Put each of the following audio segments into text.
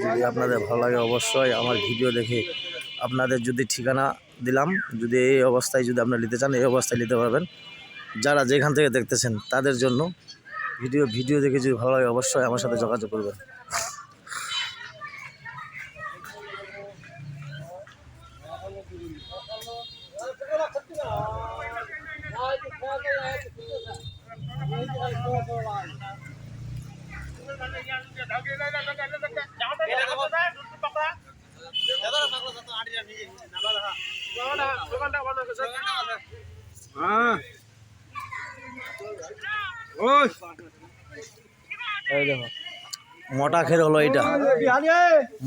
যদি আপনাদের ভালো লাগে অবশ্যই আমার ভিডিও দেখে আপনাদের যদি ঠিকানা দিলাম, যদি এই অবস্থায় যদি আপনারা নিতে চান, এই অবস্থায় নিতে পারবেন। যারা যেখান থেকে দেখতেছেন, তাদের জন্য ভিডিও ভিডিও দেখে যদি ভালো লাগে অবশ্যই আমার সাথে যোগাযোগ করবেন এই দেখো মোটা খের হলো এইটা।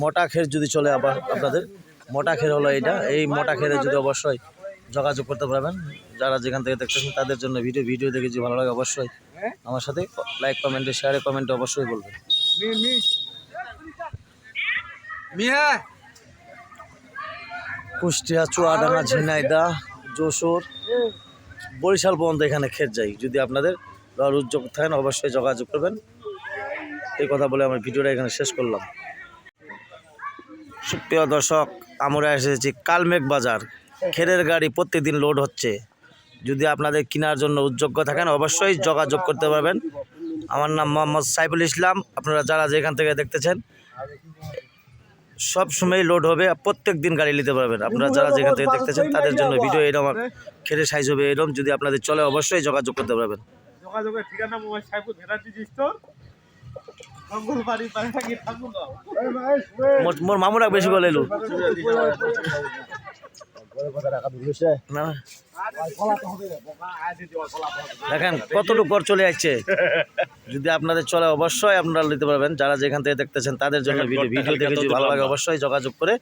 মোটা খের যদি চলে আবার আপনাদের মোটা খের হলো এইটা। এই মোটা খেরে যদি অবশ্যই যোগাযোগ করতে পারবেন। যারা যেখান থেকে দেখতেছেন তাদের জন্য ভিডিও ভিডিও দেখে যদি ভালো লাগে অবশ্যই আমার সাথে লাইক কমেন্টে শেয়ারে কমেন্টে অবশ্যই বলবেন। কুষ্টিয়া চুয়াডাঙ্গা ঝিনাইদা যশোর বরিশাল পর্যন্ত এখানে খেত যাই। যদি আপনাদের লওয়ার উদ্যোগ থাকেন অবশ্যই যোগাযোগ করবেন। এই কথা বলে আমার ভিডিওটা এখানে শেষ করলাম। সুপ্রিয় দর্শক আমরা এসেছি কালমেঘ বাজার। খেরের গাড়ি প্রত্যেকদিন লোড হচ্ছে। যদি আপনাদের কেনার জন্য উদ্যোগ্য থাকেন অবশ্যই যোগাযোগ করতে পারবেন। আমার নাম মোহাম্মদ সাইফুল ইসলাম আপনারা যারা যেখান থেকে দেখতেছেন সব সময় লোড হবে প্রত্যেক দিন গাড়ি নিতে পারবেন। আপনারা যারা যেখান থেকে দেখতেছেন তাদের জন্য ভিডিও এরকম খেরে সাইজ হবে এরকম যদি আপনাদের চলে অবশ্যই যোগাযোগ করতে পারবেন। যোগাযোগের ঠিকানা মোবাইল সাইফুল স্টোর। মঙ্গলবাড়ি পাড়াকি ঠাকুরগাঁও। মোর- মোর মামুরা বেশি না দেখেন কতটুকু পর চলে যাচ্ছে যদি আপনাদের চলে অবশ্যই আপনারা নিতে পারবেন। যারা যেখান থেকে দেখতেছেন তাদের জন্য ভিডিও ভিডিও দেখে যদি ভালো লাগে অবশ্যই যোগাযোগ করে।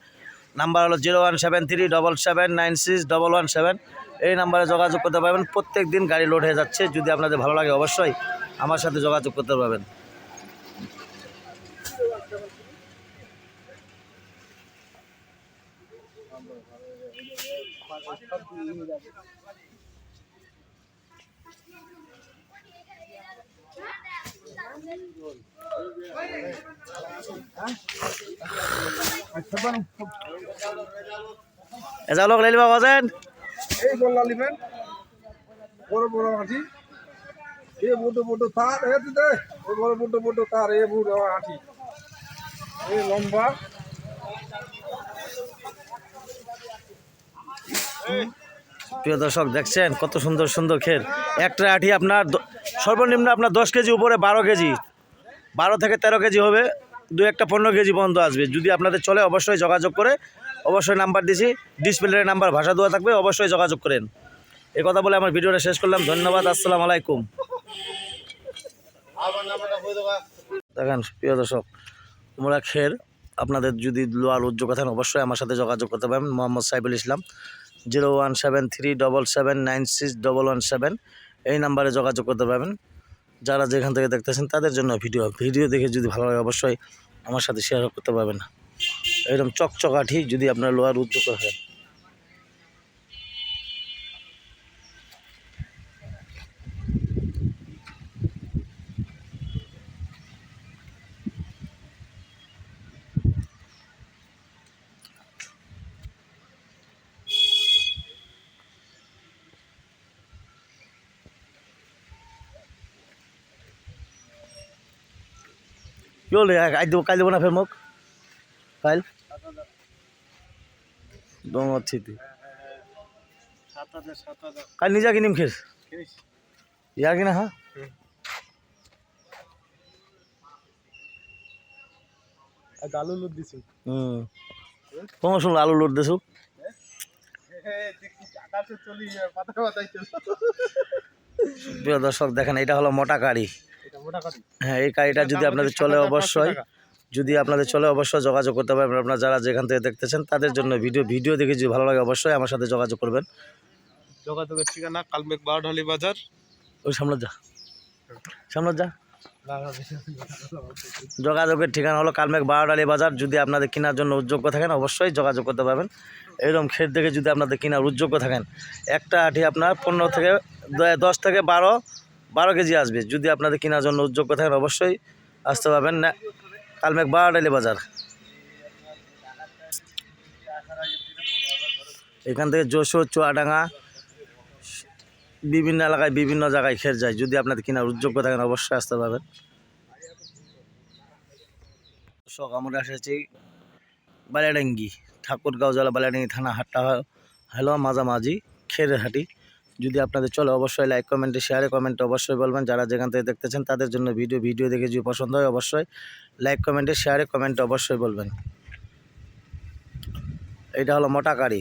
নাম্বার হলো zero one seven three double seven nine six double one seven. এই নাম্বারে যোগাযোগ করতে পারবেন। প্রত্যেক দিন গাড়ি লোড হয়ে যাচ্ছে। যদি আপনাদের ভালো লাগে অবশ্যই আমার সাথে যোগাযোগ করতে পারবেন। এজা লোক লেলিবা বাজেন এই গোল্লা লিবেন বড় বড় আঁটি এ বড় বড় তার এ এ বড় বড় বড় তার এ বড় আঁটি এ লম্বা। প্রিয় দর্শক, দেখছেন কত সুন্দর সুন্দর খের একটা আঠি আপনার সর্বনিম্ন আপনার দশ কেজি উপরে বারো কেজি। বারো থেকে তেরো কেজি হবে, দু একটা পনেরো কেজি পর্যন্ত আসবে। যদি আপনাদের চলে, অবশ্যই যোগাযোগ করে, অবশ্যই নাম্বার দিছি, ডিসপ্লের নাম্বার, ভাষা দেওয়া থাকবে, অবশ্যই যোগাযোগ করেন। এ কথা বলে আমার ভিডিওটা শেষ করলাম, ধন্যবাদ, আসসালাম আলাইকুম। দেখেন, প্রিয় দর্শক, তোমরা খের আপনাদের যদি লোয়ার উদ্যোগ থাকেন, অবশ্যই আমার সাথে যোগাযোগ করতে পারেন, Mohammad Saiful Islam. Zero one seven three double seven nine six double one seven এই নাম্বারে যোগাযোগ করতে পারবেন। যারা যেখান থেকে দেখতেছেন, তাদের জন্য ভিডিও ভিডিও দেখে যদি ভালো লাগে অবশ্যই আমার সাথে শেয়ার করতে পারবেন। এরকম চকচকাঠি যদি আপনার লোয়ার উদ্যোগ হয়। কি হলে আজ দেবো দেবো না ফের মোক কাল দম কাল নিজা কিনিম খের ইয়া কিনা হ্যাঁ আলু লুট দিছি হুম তোমার শুনলো আলু লোড দেছো প্রিয় দর্শক দেখেন এটা হলো মোটা কাটি হ্যাঁ এই গাড়িটা যদি আপনাদের চলে অবশ্যই যদি আপনাদের চলে অবশ্যই যোগাযোগ করতে পারবেন আপনারা যারা যেখান থেকে দেখতেছেন তাদের জন্য ভিডিও ভিডিও দেখে যদি ভালো লাগে অবশ্যই আমার সাথে যোগাযোগ করবেন। যোগাযোগের ঠিকানা কালমেঘ বারডালি বাজার। ওই সামনে যা। সামনে যা। যোগাযোগের ঠিকানা হলো কালমেঘ বারোডালি বাজার। যদি আপনাদের কেনার জন্য উদ্যোগ্য থাকেন অবশ্যই যোগাযোগ করতে পারবেন। এরকম ক্ষেত দেখে যদি আপনাদের কেনার উদ্যোগ্য থাকেন একটা আঠি আপনার পনেরো থেকে দশ থেকে বারো বারো কেজি আসবে। যদি আপনাদের কেনার জন্য যোগ্য থাকেন, অবশ্যই আসতে পারবেন না। কালমেঘ বারোটাইলে বাজার। এখান থেকে যশোর, চুয়াডাঙ্গা, বিভিন্ন এলাকায়, বিভিন্ন জায়গায় খের যায়। যদি আপনাদের কেনার যোগ্য থাকেন, অবশ্যই আসতে পারবেন। শখ আমরা এসেছি বালিয়াডাঙ্গি, ঠাকুরগাঁও জেলা বালিয়াডাঙ্গি থানা, হাটটা হলো মাঝামাঝি, খেরের হাটি। যদি আপনাদের চলে, অবশ্যই লাইক কমেন্টে শেয়ারে কমেন্টে অবশ্যই বলবেন। যারা যেখান থেকে দেখতেছেন, তাদের জন্য ভিডিও ভিডিও দেখে যদি পছন্দ হয়, অবশ্যই লাইক কমেন্টে শেয়ারে কমেন্টে অবশ্যই বলবেন। এটা হলো মোটা গাড়ি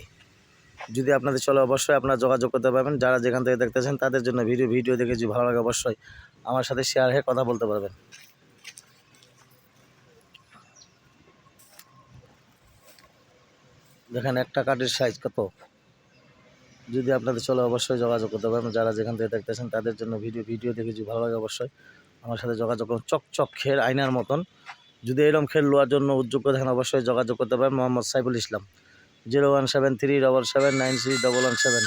যদি আপনাদের চলে, অবশ্যই আপনারা যোগাযোগ করতে পারবেন। যারা যেখান থেকে দেখতেছেন, তাদের জন্য ভিডিও ভিডিও দেখে যদি ভালো লাগে, অবশ্যই আমার সাথে শেয়ার হয়ে কথা বলতে পারবেন। দেখেন, একটা কাঠের সাইজ কত? যদি আপনাদের চলে অবশ্যই যোগাযোগ করতে পারেন। যারা যেখান থেকে দেখতেছেন তাদের জন্য ভিডিও ভিডিও দেখে যদি ভালো লাগে অবশ্যই আমার সাথে যোগাযোগ করুন। চকচক খের আয়নার মতন। যদি এরকম খের লোয়ার জন্য উদ্যোগ থাকেন, অবশ্যই যোগাযোগ করতে পারেন। Mohammad Saiful Islam. Zero one seven three double seven nine three double one seven.